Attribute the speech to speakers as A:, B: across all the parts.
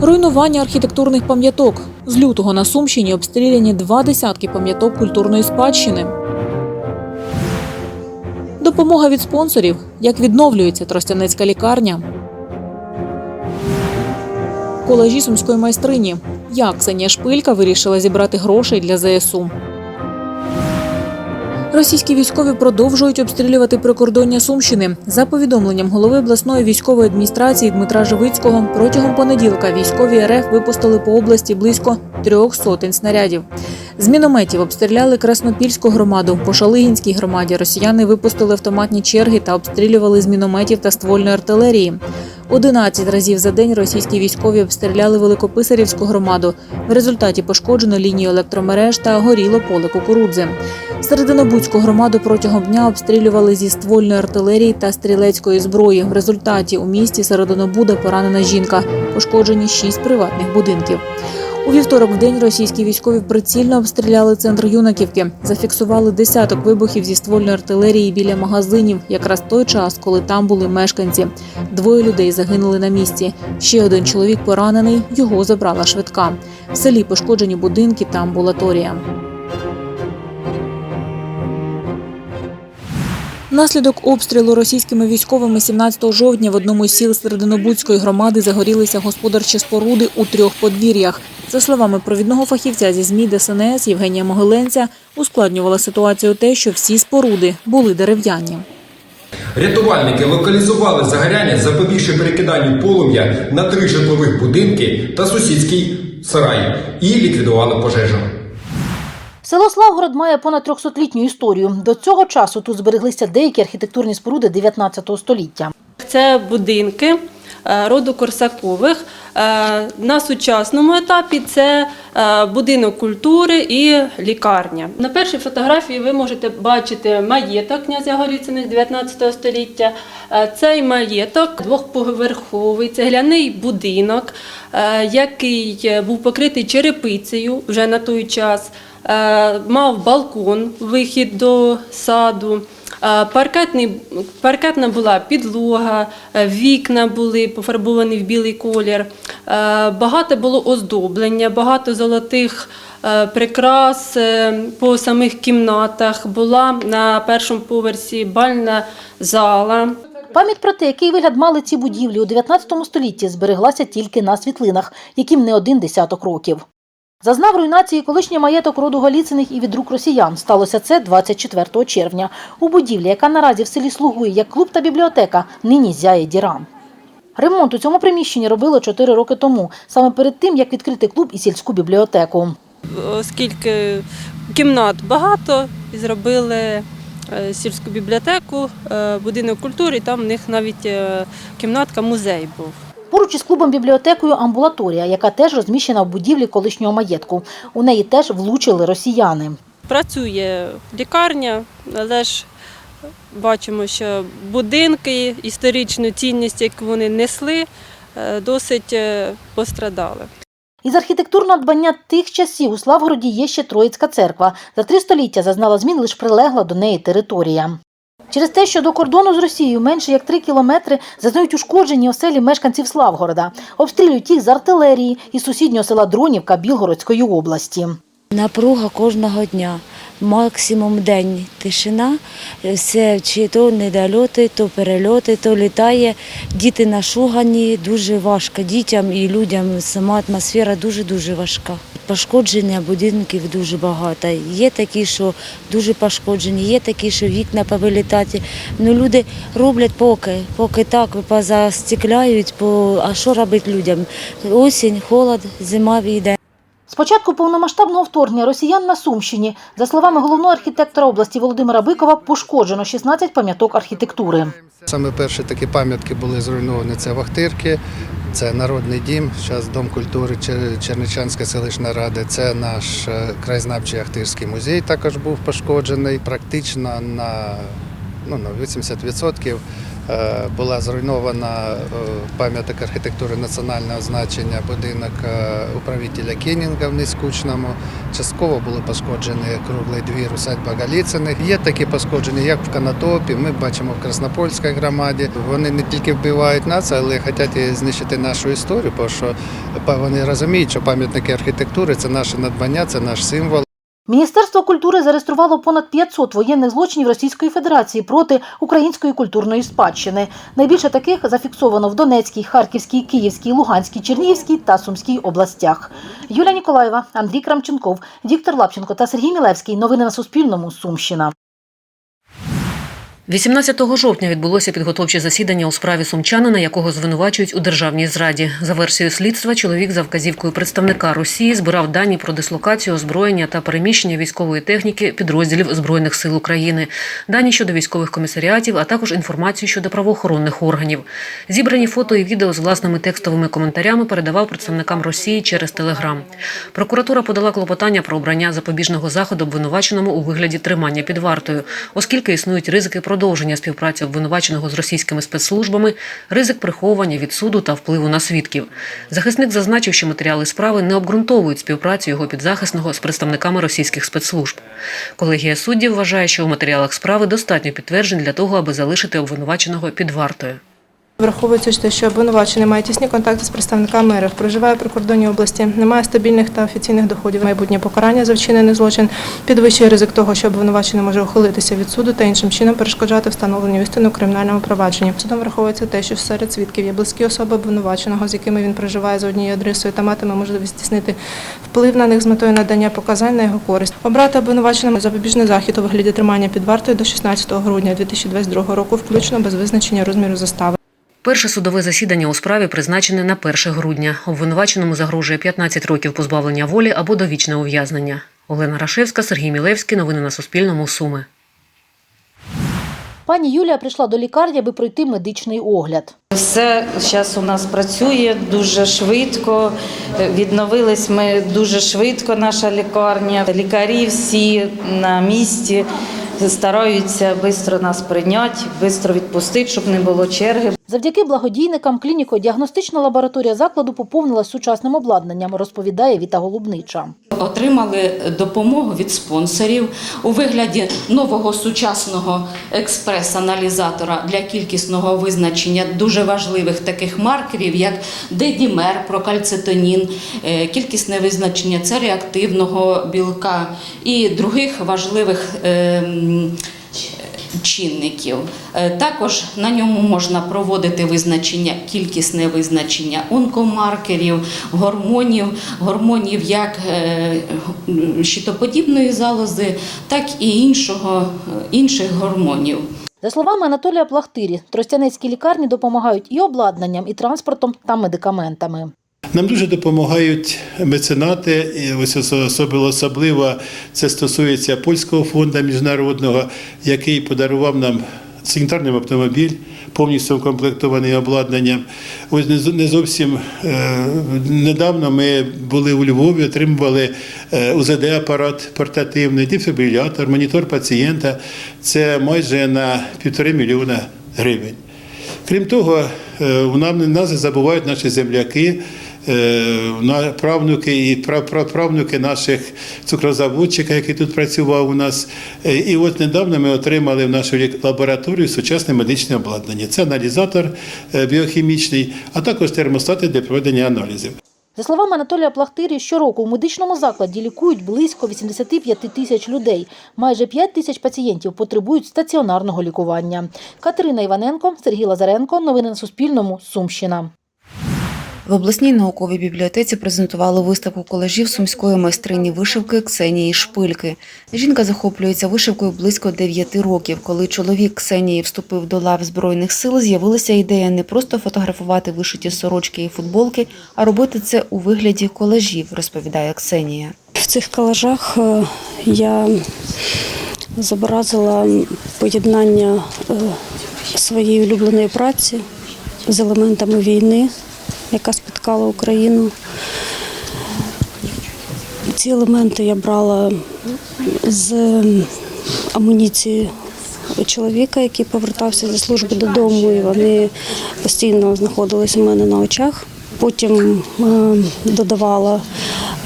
A: Руйнування архітектурних пам'яток. З лютого на Сумщині обстріляні два десятки пам'яток культурної спадщини. Допомога від спонсорів. Як відновлюється Тростянецька лікарня. Колежі сумської майстрині. Як Ксенія Шпилька вирішила зібрати грошей для ЗСУ. Російські військові продовжують обстрілювати прикордоння Сумщини. За повідомленням голови обласної військової адміністрації Дмитра Живицького, протягом понеділка військові РФ випустили по області близько трьох сотень снарядів. З мінометів обстріляли Краснопільську громаду. По Шалигінській громаді росіяни випустили автоматні черги та обстрілювали з мінометів та ствольної артилерії. 11 разів за день російські військові обстріляли Великописарівську громаду. В результаті пошкоджено лінію електромереж та горіло поле кукурудзи. Серединобудську громаду протягом дня обстрілювали зі ствольної артилерії та стрілецької зброї. В результаті у місті Серединобуда поранена жінка. Пошкоджені шість приватних будинків. У вівторок в день російські військові прицільно обстріляли центр Юнаківки. Зафіксували десяток вибухів зі ствольної артилерії біля магазинів, якраз той час, коли там були мешканці. Двоє людей загинули на місці. Ще один чоловік поранений. Його забрала швидка. В селі пошкоджені будинки та амбулаторія. Наслідок обстрілу російськими військовими 17 жовтня в одному з сіл Серединобудської громади загорілися господарчі споруди у трьох подвір'ях. За словами провідного фахівця зі ЗМІ ДСНС Євгенія Могиленця, ускладнювала ситуацію те, що всі споруди були дерев'яні.
B: Рятувальники локалізували загоряння, запобігши перекиданню полум'я на три житлових будинки та сусідський сарай і ліквідували пожежу.
C: Село Славгород має понад 300-літню історію. До цього часу тут збереглися деякі архітектурні споруди 19 століття.
D: Це будинки е, роду Корсакових. Е, На сучасному етапі це е, будинок культури і лікарня. На першій фотографії ви можете бачити маєток князя Голіцини 19 століття. Цей маєток двохповерховий цегляний будинок, який був покритий черепицею вже на той час. Е, Мав балкон, вихід до саду. Е, паркетна була підлога, е, вікна були пофарбовані в білий колір. Багато було оздоблення, багато золотих прикрас по самих кімнатах. Була на першому поверсі бальна зала.
C: Пам'ять про те, який вигляд мали ці будівлі у 19 столітті, збереглася тільки на світлинах, яким не один десяток років. Зазнав руйнації колишній маєток роду Галіциних і від рук росіян. Сталося це 24 червня. У будівлі, яка наразі в селі слугує як клуб та бібліотека, нині зяє діра. Ремонт у цьому приміщенні робили 4 роки тому, саме перед тим, як відкрити клуб і сільську бібліотеку.
D: оскільки кімнат багато, зробили е, сільську бібліотеку, е, будинок культури, там в них навіть е, кімнатка музей був.
C: Поруч із клубом бібліотекою амбулаторія, яка теж розміщена в будівлі колишнього маєтку. У неї теж влучили росіяни.
D: Працює лікарня, але ж бачимо, що будинки, історичну цінність, яку вони несли, е, досить е, пострадали.
C: Із архітектурного надбання тих часів у Славгороді є ще Троїцька церква. За три століття зазнала змін лише прилегла до неї територія. Через те, що до кордону з Росією менше як три кілометри зазнають ушкоджені оселі мешканців Славгорода. Обстрілюють їх з артилерії із сусіднього села Дронівка Білгородської області.
E: Напруга кожного дня. Максимум день тишина, все чи то недольоти, то перельоти, то літає. Діти нашугані, дуже важко дітям і людям. Сама атмосфера дуже-дуже важка. Пошкодження будинків дуже багато. Є такі, що дуже пошкоджені, є такі, що вікна повилітаті. Ну, люди роблять поки, поки так позастікляють, по... а що робити людям? Осінь, холод, зима війде.
C: З початку повномасштабного вторгнення росіян на Сумщині, за словами головного архітектора області Володимира Бикова, пошкоджено 16 пам'яток архітектури.
F: Саме перші такі пам'ятки були зруйновані. Це Вахтирки, це Народний дім, зараз Дом культури Чер- Черничанська селищна рада. Це наш е, краєзнавчий Ахтирський музей також був пошкоджений. Практично на ну, на 80% е, була зруйнована е, пам'яток архітектури національного значення, будинок е, управителя Кенінга в Нескучному. Частково були пошкоджені круглий двір усадьба Галіциних. Є такі пошкодження, як в Канатопі. Ми бачимо в Краснопольській громаді. Вони не тільки вбивають нас, але хочуть знищити нашу історію, тому що вони розуміють, що пам'ятники архітектури це наше надбання, це наш символ.
C: Міністерство культури зареєструвало понад 500 воєнних злочинів Російської Федерації проти української культурної спадщини. Найбільше таких зафіксовано в Донецькій, Харківській, Київській, Луганській, Чернігівській та Сумській областях. Юлія Ніколаєва, Андрій Крамченков, Віктор Лапченко та Сергій Мілевський. Новини на Суспільному. Сумщина.
G: 18 жовтня відбулося підготовче засідання у справі сумчанина, якого звинувачують у державній зраді. За версією слідства, чоловік за вказівкою представника Росії збирав дані про дислокацію, озброєння та переміщення військової техніки підрозділів збройних сил України, дані щодо військових комісаріатів, а також інформацію щодо правоохоронних органів. Зібрані фото і відео з власними текстовими коментарями передавав представникам Росії через Телеграм. Прокуратура подала клопотання про обрання запобіжного заходу обвинуваченому у вигляді тримання під вартою, оскільки існують ризики продовження співпраці обвинуваченого з російськими спецслужбами, ризик приховування від суду та впливу на свідків. Захисник зазначив, що матеріали справи не обґрунтовують співпрацю його підзахисного з представниками російських спецслужб. Колегія суддів вважає, що у матеріалах справи достатньо підтверджень для того, аби залишити обвинуваченого під вартою.
H: Враховуючи те, що обвинувачений має тісні контакти з представниками РФ, проживає при кордоні області, не має стабільних та офіційних доходів, майбутнє покарання за вчинений злочин, підвищує ризик того, що обвинувачений може ухилитися від суду та іншим чином перешкоджати встановленню істини у кримінальному провадженні. Судом враховується те, що серед свідків є близькі особи обвинуваченого, з якими він проживає за однією адресою та матиме можливість здійснити вплив на них з метою надання показань на його користь. Обрати обвинуваченому запобіжний захід у вигляді тримання під вартою до 16 грудня 2022 року, включно без визначення розміру застави.
G: Перше судове засідання у справі призначене на 1 грудня. Обвинуваченому загрожує 15 років позбавлення волі або довічне ув'язнення. Олена Рашевська, Сергій Мілевський. Новини на Суспільному. Суми.
C: Пані Юлія прийшла до лікарні, аби пройти медичний огляд.
I: Все зараз у нас працює дуже швидко. Відновились ми дуже швидко. Наша лікарня. Лікарі всі на місці стараються швидко нас прийняти, швидко відпустити, щоб не було черги.
C: Завдяки благодійникам клініко-діагностична лабораторія закладу поповнилась сучасним обладнанням, розповідає Віта Голубнича.
J: Отримали допомогу від спонсорів у вигляді нового сучасного експрес-аналізатора для кількісного визначення дуже важливих таких маркерів, як дедімер, прокальцитонін, е, кількісне визначення цереактивного білка і других важливих. Е, Чинників Е, також на ньому можна проводити визначення, кількісне визначення онкомаркерів, гормонів, гормонів як е, щитоподібної залози, так і іншого, інших гормонів.
C: За словами Анатолія Плахтирі, тростянецькі лікарні допомагають і обладнанням, і транспортом та медикаментами.
K: Нам дуже допомагають меценати, ось особливо це стосується польського фонду міжнародного, який подарував нам санітарний автомобіль, повністю укомплектований обладнанням. Ось не зовсім е, недавно ми були у Львові, отримували е, УЗД-апарат портативний, дефібрилятор, монітор пацієнта. Це майже на півтори мільйона гривень. Крім того, е, в нам нас забувають наші земляки, е, правнуки і пра- пра- правнуки наших цукрозаводчика, який тут працював у нас. Е, І от недавно ми отримали в нашу лабораторію сучасне медичне обладнання. Це аналізатор е, біохімічний, а також термостати для проведення аналізів.
C: За словами Анатолія Плахтирі, щороку в медичному закладі лікують близько 85 тисяч людей. Майже 5 тисяч пацієнтів потребують стаціонарного лікування. Катерина Іваненко, Сергій Лазаренко. Новини на Суспільному. Сумщина.
L: В обласній науковій бібліотеці презентували виставку колажів сумської майстрині вишивки Ксенії Шпильки. Жінка захоплюється вишивкою близько 9 років. Коли чоловік Ксенії вступив до лав збройних сил, з'явилася ідея не просто фотографувати вишиті сорочки і футболки, а робити це у вигляді колажів, розповідає Ксенія.
M: В цих колажах е, я зобразила поєднання е, своєї улюбленої праці з елементами війни, яка спіткала Україну. Ці елементи я брала з амуніції чоловіка, який повертався зі служби додому, і вони постійно знаходилися у мене на очах. Потім е, додавала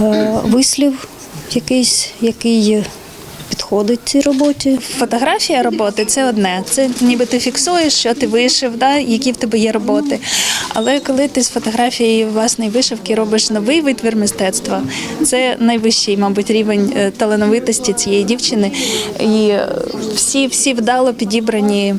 M: е, вислів якийсь, який підходить цій роботі.
N: Фотографія роботи це одне. Це ніби ти фіксуєш, що ти вишив, да, які в тебе є роботи. Але коли ти з фотографії власної вишивки робиш новий витвір мистецтва, це найвищий, мабуть, рівень е, талановитості цієї дівчини. І е, всі, всі вдало підібрані.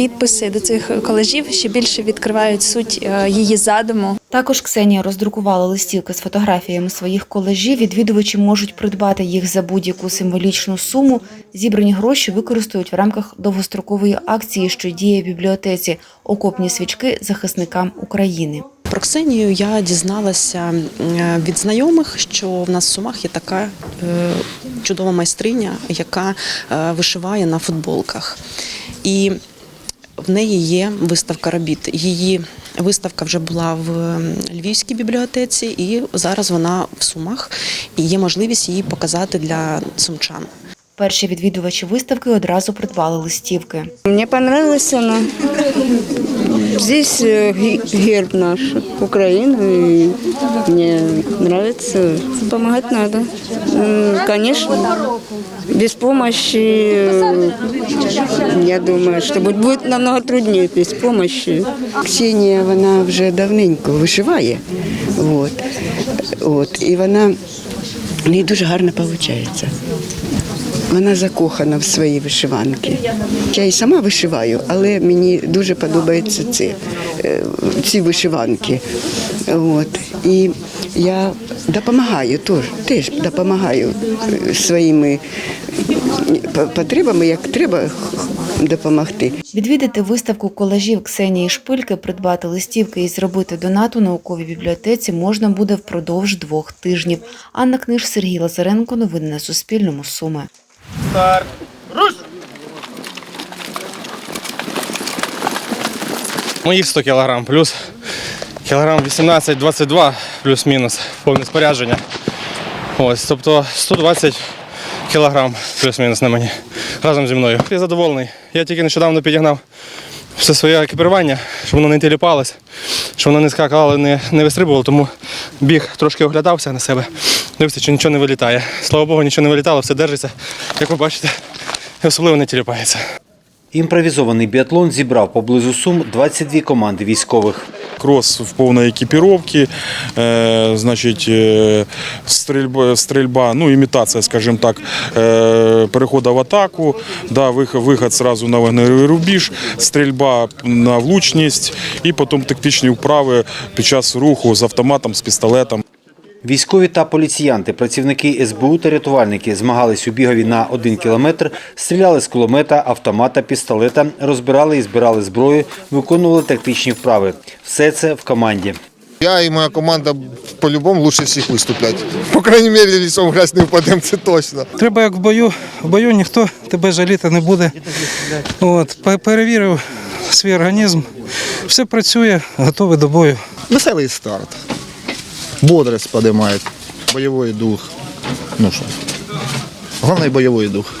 N: Підписи до цих колажів ще більше відкривають суть е, її задуму.
L: Також Ксенія роздрукувала листівки з фотографіями своїх колежів. Відвідувачі можуть придбати їх за будь-яку символічну суму. Зібрані гроші використають в рамках довгострокової акції, що діє в бібліотеці Окопні свічки захисникам України.
O: Про Ксенію я дізналася е, від знайомих, що в нас в Сумах є така е, чудова майстриня, яка вишиває на футболках. І в неї є виставка робіт. Її виставка вже була в Львівській бібліотеці, і зараз вона в Сумах. І є можливість її показати для сумчан.
L: Перші відвідувачі виставки одразу придбали листівки.
P: Мне понравилась она. Здесь ге- герб наш, Украина, и мне нравится. Помогать надо. Конечно, без помощи, э, я думаю, будет- будет намного труднее без помощи.
Q: Ксенія вона вже давненько вишиває. От. От. І вона в неї дуже гарно виходить. Вона закохана в свої вишиванки. Я і сама вишиваю, але мені дуже подобаються ці, е, ці вишиванки. От. І я допомагаю теж, теж допомагаю е, своїми е, потребами, як треба допомогти.
L: Відвідати виставку колажів Ксенії Шпильки, придбати листівки і зробити донат у науковій бібліотеці можна буде впродовж двох тижнів. Анна Книж, Сергій Лазаренко. Новини на Суспільному. Суми.
R: Старт. Руш! Моїх 100 кг плюс кілограм 18-22 плюс-мінус повне спорядження. Ось, тобто 120 кг плюс-мінус на мені разом зі мною. Я задоволений. Я тільки нещодавно підігнав все своє екіпірування, щоб воно не тіліпалось, щоб воно не скакало, не, не вистрибувало, тому біг трошки оглядався на себе. Дивився, чи нічого не вилітає. Слава Богу, нічого не вилітало, все держиться, як ви бачите, і особливо не тіліпається.
S: Імпровізований біатлон зібрав поблизу Сум 22 команди військових.
T: Крос в повній екіпіровці, е, значить, е, стрільба, стрільба, ну, імітація, скажімо так, перехода переходу в атаку, да, виход, одразу на вогневий рубіж, стрільба на влучність і потім тактичні вправи під час руху з автоматом, з пістолетом.
S: Військові та поліціянти, працівники СБУ та рятувальники змагались у бігові на один кілометр, стріляли з кулемета, автомата, пістолета, розбирали і збирали зброю, виконували тактичні вправи. Все це в команді.
U: Я и моя команда по-любому лучше всех выступлять. По крайней мере, лицом в грязь не впадем, це точно.
V: Треба як в бою. В бою ніхто тебе жаліти не буде. От, перевірив свій організм. Все працює, готовий до бою.
U: Веселий старт. Бодрость поднимает. Бойовий дух. Ну що, головний бойовий дух.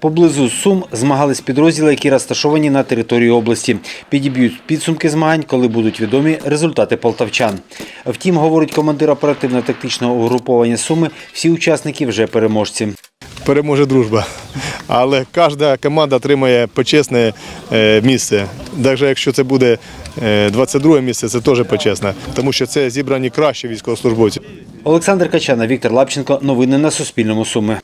S: Поблизу Сум змагались підрозділи, які розташовані на території області. Підіб'ють підсумки змагань, коли будуть відомі результати полтавчан. Втім, говорить командир оперативно-тактичного угруповання Суми, всі учасники вже переможці.
W: переможе дружба. Але кожна команда отримає почесне е, місце. Навіть якщо це буде 22 місце, це теж почесне, тому що це зібрані кращі військовослужбовці.
S: Олександр Качана, Віктор Лапченко. Новини на Суспільному Суми.